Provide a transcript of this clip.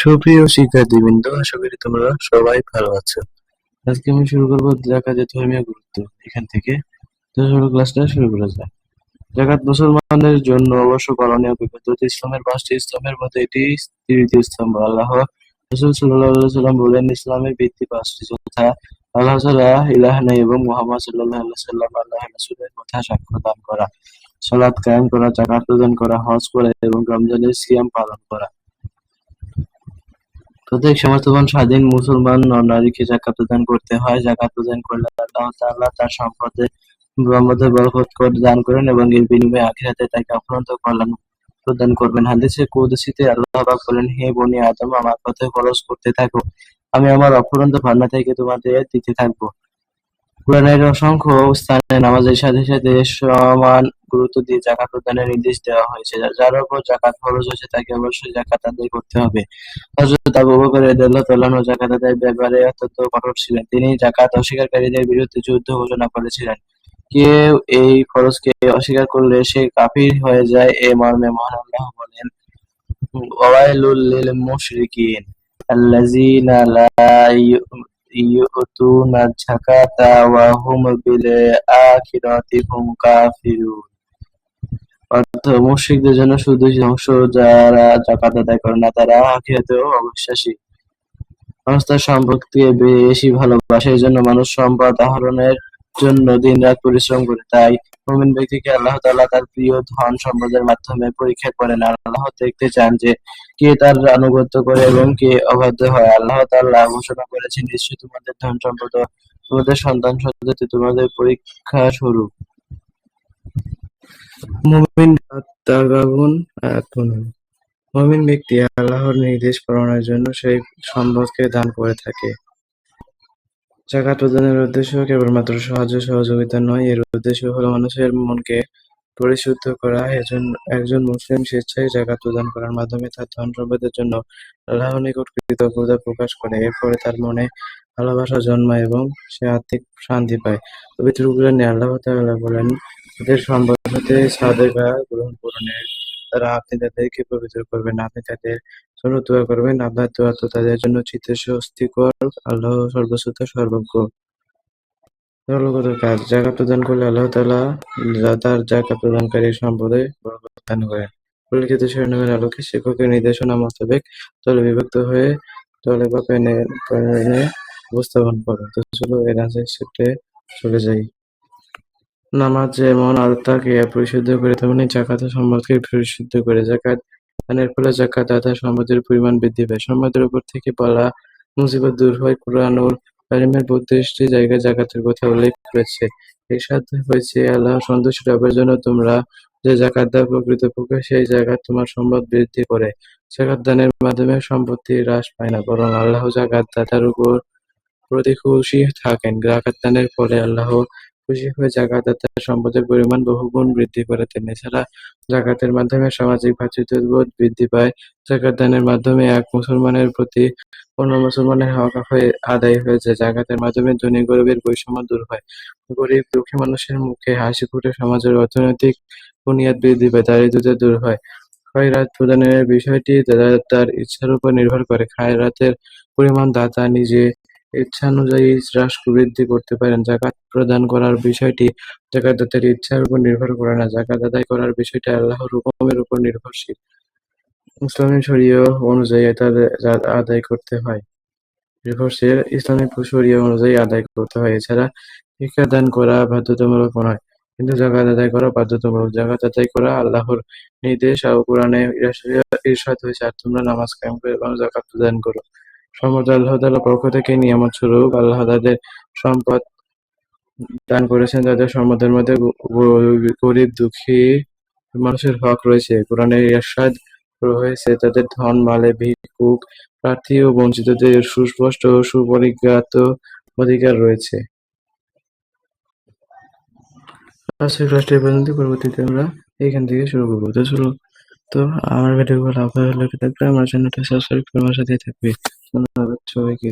সুপ্রিয় শিক্ষার্থীবৃন্দ, আশা করি তোমরা সবাই ভালো আছো। আজকে আমি শুরু করব জাকাতের ধর্মীয় গুরুত্ব। এখান থেকে তো শুরু ক্লাসটা শুরু করা যায় জাকাত মুসলমানদের জন্য অবশ্য পালনীয় বিপদ ইসলামের পাঁচটি স্তম্ভের মধ্যে এটি তৃতীয় স্তম্ভ। আল্লাহ রসুল সাল্লাহ সাল্লাম বলেন ইসলামের ভিত্তি পাঁচটি যথা। আল্লাহ ছাড়া ইলাহ নেই এবং মোহাম্মদ সাল্লাহ সাল্লাম আল্লাহ রসুলের কথা সাক্ষ্য দান করা। সালাদ কায়েম করা, জাকাত প্রদান করা, হজ করা এবং রমজানের সিয়াম পালন করা। প্রত্যেক সমর্থবান স্বাধীন মুসলমান নারীকে জাকাত প্রদান করতে হয়। জাকাত প্রদান করলে আল্লাহ তাআলা তার সম্পদে সম্পদে বরকত দান করেন এবং এর বিনিময়ে আখিরাতে তাকে অফুরন্ত কল্যাণ প্রদান করবেন। হাদিসে কুদসিতে আল্লাহ পাক বলেন, হে বনি আদম, আমার পথে খরচ করতে থাকো। আমি আমার অফুরন্ত ভান্ডার থেকে তোমাদের দিতে থাকব। কোরআনের অসংখ্য স্থানে নামাজের সাথে সাথে সমান গুরুত্ব দিয়ে জাকাত প্রদানের নির্দেশ দেওয়া হয়েছে। যার উপর জাকাত খরচ হয়েছে তাকে অবশ্যই জাকাত আদায় করতে হবে। হযরত আবু বকর রাদিয়াল্লাহু জাকাত আদায়ের ব্যাপারে অত্যন্ত কঠোর ছিলেন। তিনি জাকাত অস্বীকারীদের বিরুদ্ধে যুদ্ধ ঘোষণা করেছিলেন। কেউ এই ফরজকে অস্বীকার করলে সে কাফির হয়ে যায় এ মর্মে মহান আল্লাহ বলেন, ওয়াইলুল লিল মুশরিকিন আল্লাযীনা লা ইউতুনা الزكاة وهم بالآخرة هم কাফিরুন। অর্থ, মুশরিকদের জন্য শুধু ধ্বংস, যারা জাকাত আদায় করে না, তারা আখিরাতেও অবিশ্বাসী। মানুষ তার সম্পদকে বেশি ভালোবাসে জন্য মানুষ সম্পদ আহরণের জন্য দিনরাত পরিশ্রম করে। তাই মুমিন ব্যক্তিকে আল্লাহ তাআলা তার প্রিয় ধন সম্পদের মাধ্যমে পরীক্ষা করেন। আর আল্লাহ দেখতে চান যে কে তার আনুগত্য করে এবং কে অবাধ্য হয়। আল্লাহ তাআলা ঘোষণা করেছেন, নিশ্চয়ই তোমাদের ধন সম্পদ তোমাদের সন্তান সন্ততি তোমাদের পরীক্ষা স্বরূপ। মুমিন আয়াত মুমিন ব্যক্তি আল্লাহর নির্দেশ পালনের জন্য সেই সম্পদকে দান করে থাকে। জাকাত প্রদানের উদ্দেশ্য কেবলমাত্র সাহায্য সহযোগিতা নয়, এর উদ্দেশ্য হলো মানুষের মনকে পরিশুদ্ধ করা। একজন মুসলিম স্বেচ্ছায় জাকাত প্রদান করার মাধ্যমে তার ধন সম্পদের জন্য নিকট কৃতজ্ঞতা প্রকাশ করে। এর ফলে তার মনে ভালোবাসা জন্মায় এবং সে আত্মিক শান্তি পায়। পবিত্র কুরআনে আল্লাহ তাআলা বলেন, তাদের সম্পদ হতে গ্রহণ করুন এর দ্বারা আপনি তাদেরকে পবিত্র করবেন, আপনি তাদের জন্য দোয়া করবেন আপনার দোয়া তো তাদের জন্য চিত্তে স্বস্তিকর, আল্লাহ সর্বশ্রোত সর্বজ্ঞ। দলগত কাজ জাকাত প্রদান করলে আল্লাহ তাআলা তার জাকাত প্রদানকারীর সম্পদে বরকত দান উল্লিখিত শিরোনামের আলোকে শিক্ষকের নির্দেশনা মোতাবেক দলে বিভক্ত হয়ে দলে বা প্যানে উপস্থাপন করো তো চলো এর আগে শিফটে চলে যাই। নামাজ যেমন আত্মাকে পরিশুদ্ধ করে তেমনি জাকাত সম্পদকে পরিশুদ্ধ করে জাকাত দানের ফলে জাকাত আদায় সম্পদের পরিমাণ বৃদ্ধি পায়। সম্পদের উপর থেকে পালা মুসিবত দূর হয় কুরআনুল কারিমের বত্রিশটি জায়গায় জাকাতের কথা উল্লেখ করেছে। এরশাদ হয়েছে, আল্লাহ সন্তুষ্ট লাভের জন্য তোমরা যে জাকাত দাও প্রকৃতপক্ষে সেই জাকাত তোমার সম্পদ বৃদ্ধি করে। জাকাত দানের মাধ্যমে সম্পত্তি হ্রাস পায় না, বরং আল্লাহ জাকাত দাতার উপর প্রতি খুশি থাকেন। জাকাত দানের ফলে আল্লাহ খুশি হয়ে জাকাত সম্পদের পরিমাণ বহুগুণ বৃদ্ধি করে। দেন এছাড়া জাকাতের মাধ্যমে সামাজিক ভ্রাতৃত্ববোধ বৃদ্ধি পায়। জাকাত দানের মাধ্যমে এক মুসলমানের প্রতি অন্য মুসলমানের হক হয়ে আদায় হয়ে যায়। জাকাতের মাধ্যমে ধনী গরিবের বৈষম্য দূর হয়। গরিব দুঃখী মানুষের মুখে হাসি ফুটে সমাজের অর্থনৈতিক বুনিয়াদ বৃদ্ধি পায় দারিদ্রতা দূর হয়। খয়রাত প্রদানের বিষয়টি দাতার ইচ্ছার উপর নির্ভর করে। খায়রাতের পরিমাণ দাতা নিজে ইচ্ছানুযায়ী হ্রাস বৃদ্ধি করতে পারেন। জাকাত প্রদান করার বিষয়টি জাকাতদাতার ইচ্ছার উপর নির্ভর করে না। জাকাত আদায় করার বিষয়টি আল্লাহর হুকুমের উপর নির্ভরশীল। ইসলামী শরীয় অনুযায়ী তাদের আদায় করতে হয়। নির্ভরশীল ইসলামী শরীয় অনুযায়ী আদায় করতে হয়। এছাড়া শিক্ষা দান করা বাধ্যতামূলক নয়, কিন্তু জাকাত আদায় করা বাধ্যতামূলক। জাকাত আদায় করা আল্লাহর নির্দেশ। আর কোরআনে ইরশাদ হয়েছে, আর তোমরা নামাজ কায়েম করো এবং জাকাত প্রদান করো। সম্পদ আল্লাহ পক্ষ থেকে নিয়ামত স্বরূপ আল্লাহ তাদের সম্পদ দান করেছেন তাদের সম্পদের মধ্যে গরিব দুঃখী মানুষের হক রয়েছে। কোরআনে ইরশাদ রয়েছে, তাদের ধন, মালে, ভিক্ষুক, প্রার্থী ও বঞ্চিতদের সুস্পষ্ট ও সুপরিজ্ঞাত অধিকার রয়েছে। আজকের ক্লাসটি পর্যন্ত পরবর্তীতে আমরা এখান থেকে শুরু করব। তো চলো তো আমার ভিডিওগুলো আপনাদের লেগে থাকলে আমার চ্যানেলটা সাবস্ক্রাইব করে আমার সাথেই থাকবে। ধন্যবাদ সবাইকে।